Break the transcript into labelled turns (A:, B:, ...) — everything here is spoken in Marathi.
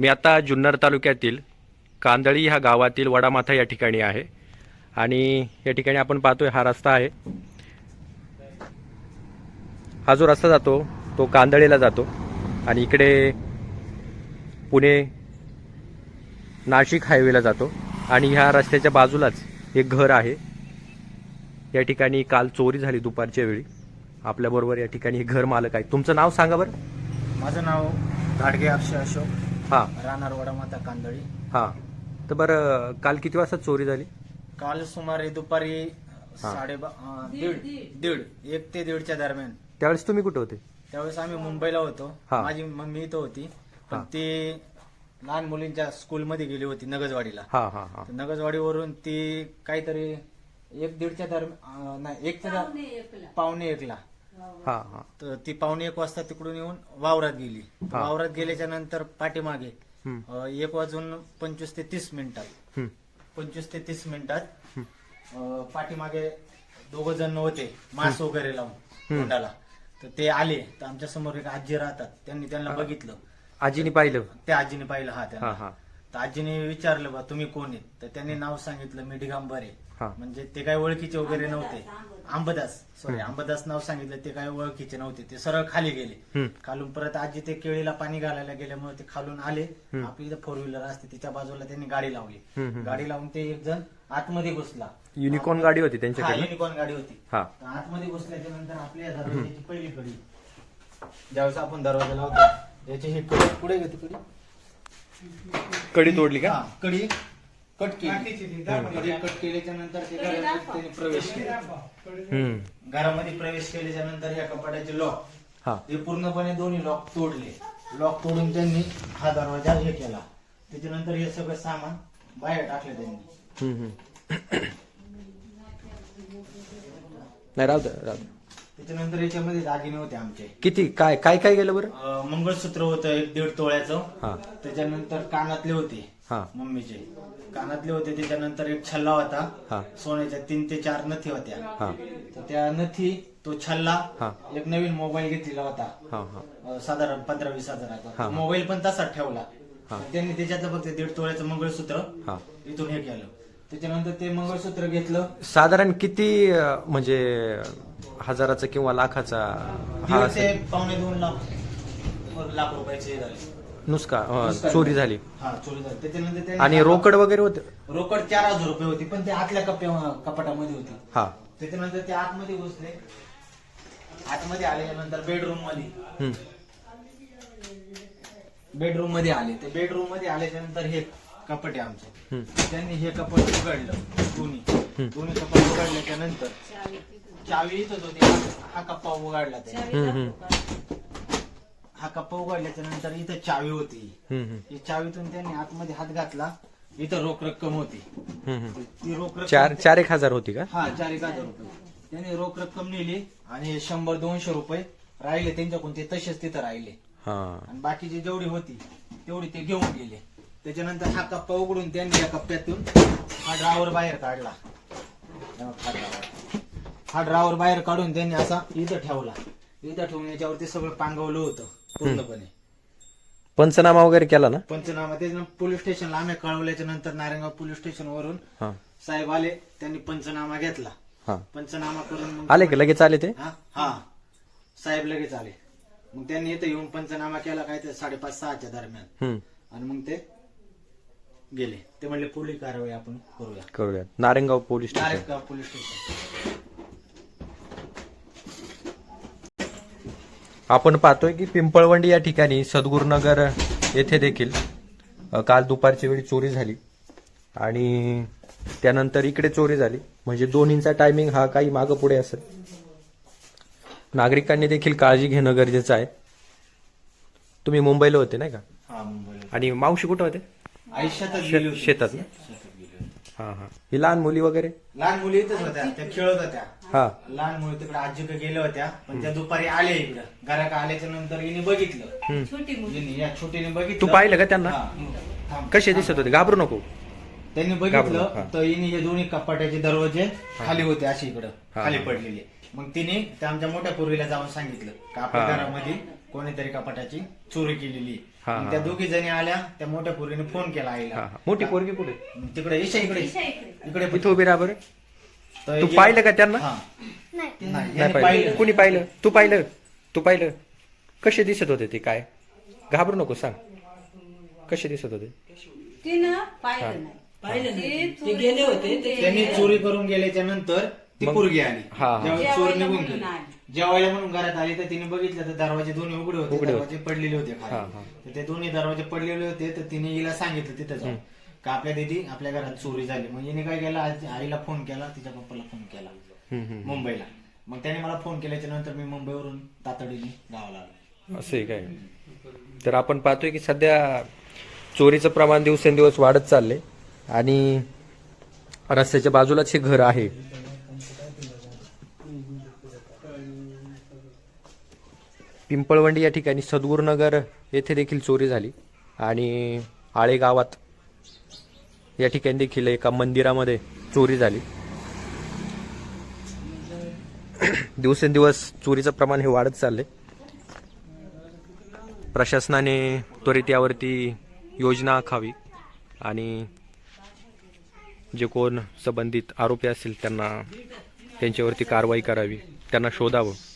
A: मी आता जुन्नर तालुक्यातील कांदळी ह्या गावातील वडामाथा या ठिकाणी आहे. आणि या ठिकाणी आपण पाहतोय हा रस्ता आहे. हा जो रस्ता जातो तो कांदळीला जातो. आणि इकडे पुणे नाशिक हायवेला जातो. आणि ह्या रस्त्याच्या बाजूलाच एक घर आहे. या ठिकाणी काल चोरी झाली दुपारच्या वेळी. आपल्याबरोबर या ठिकाणी हे घर मालक आहे तुमचं नाव सांगा बरं.
B: माझं नाव घाडगे अक्षय अशोक.
A: हां.
B: राहणार वडामाता कांदळी.
A: हां. तर बरं काल किती वाजता चोरी झाली?
B: काल सुमारे दुपारी साडे दीड दीड एक ते दीडच्या दरम्यान.
A: त्यावेळेस तुम्ही कुठे होते?
B: त्यावेळेस आम्ही मुंबईला होतो.
A: हा.
B: माझी मम्मी इथं होती. पण
A: हा.
B: ती लहान मुलींच्या स्कूलमध्ये गेली होती नगजवाडीला.
A: हां हां हां.
B: तर नगजवाडीवरून ती काहीतरी एक दीडच्या दरम्यान नाही एकच्या दर- पावणे एकला.
A: हां हां.
B: तर ती पावणे एक वाजता तिकडून येऊन वावरात गेली.
A: हा.
B: वावरात गेल्याच्यानंतर पाठीमागे अं, एक वाजून पंचवीस ते तीस मिनिटात. पंचवीस ते तीस मिनिटात अं, पाठीमागे दोघ जण होते मास वगैरे लावून तोंडाला. तर ते आले तर आमच्यासमोर एक आजी राहतात त्यांनी त्यांना बघितलं.
A: आजीने पाहिलं.
B: त्या आजीने पाहिलं हा
A: हां
B: त्यांना.
A: हां
B: तर आजीने विचारलं बा तुम्ही कोण आहेत तर त्यांनी नाव सांगितलं मी दिगंबर आहे.
A: हां.
B: म्हणजे ते काय ओळखीचे वगैरे नव्हते. अंबदास सॉरी अंबदास नाव सांगितलं ते काय ओळखीचे नव्हते ते सरळ खाली गेले. खालून परत आजी ते केळीला पाणी घालायला गेल्यामुळे ते खालून आले. आपली इथं फोर व्हीलर असते तिच्या बाजूला त्यांनी गाडी लावली. गाडी लावून ते एक जण आतमध्ये घुसला.
A: युनिकॉर्न गाडी होती त्यांच्याकडे
B: युनिकॉर्न गाडी होती. आतमध्ये घुसल्याच्या नंतर आपल्या दरवाजाची पहिली कडी. ज्यावेळेस आपण दरवाजा लावतो याची ही कडी पुढे घेतो कडी.
A: कडी तोडली का?
B: कडी. कट केली. कडी कट केल्याच्यानंतर ते त्यांनी प्रवेश केला.
A: हं,
B: घरामध्ये प्रवेश केल्याच्यानंतर या कपाटाचे लॉक
A: हां.
B: ते पूर्णपणे दोन्ही लॉक तोडले. लॉक तोडून त्यांनी हा दरवाजा हे केला. त्याच्यानंतर हे सगळं सामान बाहेर टाकलं त्यांनी.
A: हं, हं. नाही राहू द्या राहू द्या.
B: त्याच्यानंतर याच्यामध्ये दागिने होते आमचे.
A: किती? काय काय काय गेलं बरं?
B: अं, मंगळसूत्र होतं एक दीड तोळ्याचं.
A: हां.
B: त्याच्यानंतर कानातले होते.
A: हां.
B: मम्मीचे. कानातले होते त्याच्यानंतर एक छल्ला होता.
A: हां.
B: सोन्याच्या तीन ते चार नथी होत्या.
A: हां.
B: तर त्या नथी तो छल्ला
A: हां.
B: एक नवीन मोबाईल घेतलेला होता.
A: हां हां.
B: अं, साधारण पंधरा वीस
A: हा.
B: हजाराचा मोबाईल पण तसाच ठेवला.
A: हा.
B: त्यांनी त्याच्यातलं फक्त दीड तोळ्याचं मंगळसूत्र
A: हां.
B: इथून हे केलं. त्याच्यानंतर ते मंगळसूत्र घेतलं.
A: साधारण किती अं, म्हणजे हजाराचा किंवा लाखाचा हा
B: दीड ते
A: असेल?
B: पावणे दोन लाख लाख रुपयाचे हे झाले.
A: नुसका चोरी झाली.
B: हा चोरी झाली. त्याच्यानंतर त्यांनी
A: आणि रोकड वगैरे होते?
B: रोकड चार हजार रुपये होती पण ते आतल्या कप्प्या कपाटामध्ये होती.
A: हा.
B: त्याच्यानंतर ते आतमध्ये घुसले. आतमध्ये आल्यानंतर बेडरूममध्ये
A: हं,
B: बेडरूममध्ये आले. ते बेडरूममध्ये आल्याच्यानंतर हे कपाट आहे आमचे.
A: हं,
B: त्यांनी हे कपाट उघडलं दोन्ही. दोन्ही कपाट उघडल्याच्या नंतर चावी इथंच होती. हा कप्पा उघडला त्यांनी.
A: हं, हं,
B: हा कप्पा उघडल्याच्या नंतर इथं चावी होती.
A: हं, हं,
B: चावीतून त्यांनी आतमध्ये हात घातला. इथं रोख रक्कम होती. ती रोख रक्कम
A: चार चार एक हजार होती का?
B: हा चार एक हजार रुपये त्यांनी रोख रक्कम नेली आणि शंभर दोनशे रुपये राहिले त्यांच्याकडून. ते तसेच तिथं राहिले.
A: हा.
B: आणि बाकीची जेवढी होती तेवढी ते घेऊन गेले. त्याच्यानंतर हा कप्पा उघडून त्यांनी या कप्प्यातून हा ड्रावर बाहेर काढला. हा ड्रावर हा ड्रावर बाहेर काढून त्यांनी असा इथं ठेवला. इथं ठेवून याच्यावरती सगळं पांगवलं होतं. पूर्णपणे.
A: पंचनामा वगैरे केला ना?
B: पंचनामा त्याच्यानंतर पोलीस स्टेशनला आम्ही कळवल्याच्या नंतर नारायणगाव पोलीस स्टेशन वरून
A: हा.
B: साहेब आले त्यांनी पंचनामा घेतला.
A: हा.
B: पंचनामा करून मग
A: आले का लगेच आले ते?
B: हा हा. साहेब लगेच आले. मग त्यांनी इथं येऊन पंचनामा केला काय ते साडेपाच सहाच्या दरम्यान. आणि मग ते गेले. ते म्हणले पोलीस कारवाई आपण करूया.
A: करूया. Narayangaon police station.
B: Police station.
A: आपण पाहतोय की पिंपळवंडी या ठिकाणी सद्गुरुनगर येथे देखील काल दुपारची वेळी चोरी झाली. आणि त्यानंतर इकडे चोरी झाली. म्हणजे दोन्हींचा टायमिंग हा काही मागं पुढे असेल. नागरिकांनी देखील काळजी घेणं गरजेचं आहे. तुम्ही मुंबईला होते नाही का?
B: हा
A: आणि मावशी कुठं होते?
B: होती.
A: शेतात ना? हा हा. ही लहान मुली वगैरे?
B: लहान मुली इथंच होत्या त्या खेळत होत्या.
A: हा.
B: लहान मुली तिकडे आजीकडे गेल्या होत्या पण त्या दुपारी आल्या इकडं. घराकडे आल्याच्यानंतर हिने बघितलं. हिने या छोटीने बघितलं.
A: तू पाहिलं का त्यांना?
B: हा. थांब.
A: कसे दिसत होते? घाबरू नको.
B: त्यांनी
A: घाबरलो,
B: बघितलं. तर हिने हे दोन्ही कपाटाचे दरवाजे खाली होते असे इकडं.
A: हा,
B: खाली
A: हा.
B: पडलेले. मग तिने त्या आमच्या मोठ्या पूर्वीला जाऊन सांगितलं का आपल्या
A: हा.
B: घरामध्ये कोणीतरी कपाटाची चोरी केलेली.
A: हा,
B: मग. त्या दोघी जणी आल्या त्या मोठ्या पूर्वीने फोन केला
A: हा
B: आईला.
A: हा मोठी पोरगी कुठे?
B: तिकडे ईशा इकडे. इकडे.
A: इथं उभी राहा बरं. तू पाहिलं का त्यांना?
B: हा.
C: नाही.
B: नाही,
A: नाही
B: याने
A: पाहिलं.
B: पाहिलं.
A: कुणी पाहिलं? तू पाहिलं? तू पाहिलं? कसे दिसत होते ते काय? घाबरू नको सांग. कसे दिसत होते?
D: तिनं पाहिलं नाही.
E: पाहिलं
D: ते
E: नाही. ते
D: चोरी
E: गेले होते ते
B: त्यांनी चोरी करून गेल्याच्यानंतर ती
A: मग-
B: पोरगी आली.
A: हा, हा.
B: चोर
D: जेवायला
B: निघून
D: म्हणून
B: गेली
D: आली.
B: जेवायला म्हणून घरात आली तर तिने बघितलं तर दरवाजे दोन्ही उघडे होते
A: उघडे होते.
B: दरवाजे पडलेले होते
A: हा,
B: खाली.
A: हा.
B: तर ते दोन्ही दरवाजे पडलेले होते तर तिने हिला सांगितलं तिथं जाऊन. का आपल्या दिदी आपल्या घरात चोरी झाली. मग हिने काय केलं आज आईला फोन केला तिच्या पप्पाला फोन केला.
A: हम्म, हम्म.
B: मुंबईला. मग त्याने मला फोन केल्याच्यानंतर मी मुंबईवरून तातडीने गावाला आलो.
A: असं आहे काय? तर आपण पाहतोय की सध्या चोरीचं प्रमाण दिवसेंदिवस वाढत चाललंय. आणि रस्त्याच्या बाजूलाच हे घर आहे. पिंपळवंडी या ठिकाणी सद्गुरुनगर येथे देखील चोरी झाली. आणि आळे गावात या ठिकाणी देखील एका मंदिरामध्ये चोरी झाली. दिवसेंदिवस चोरीचं प्रमाण हे वाढत चाललंय. प्रशासनाने त्वरित यावरती योजना आखावी आणि जे कोण संबंधित आरोपी असतील त्यांना त्यांच्यावरती कारवाई करावी त्यांना शोधावं.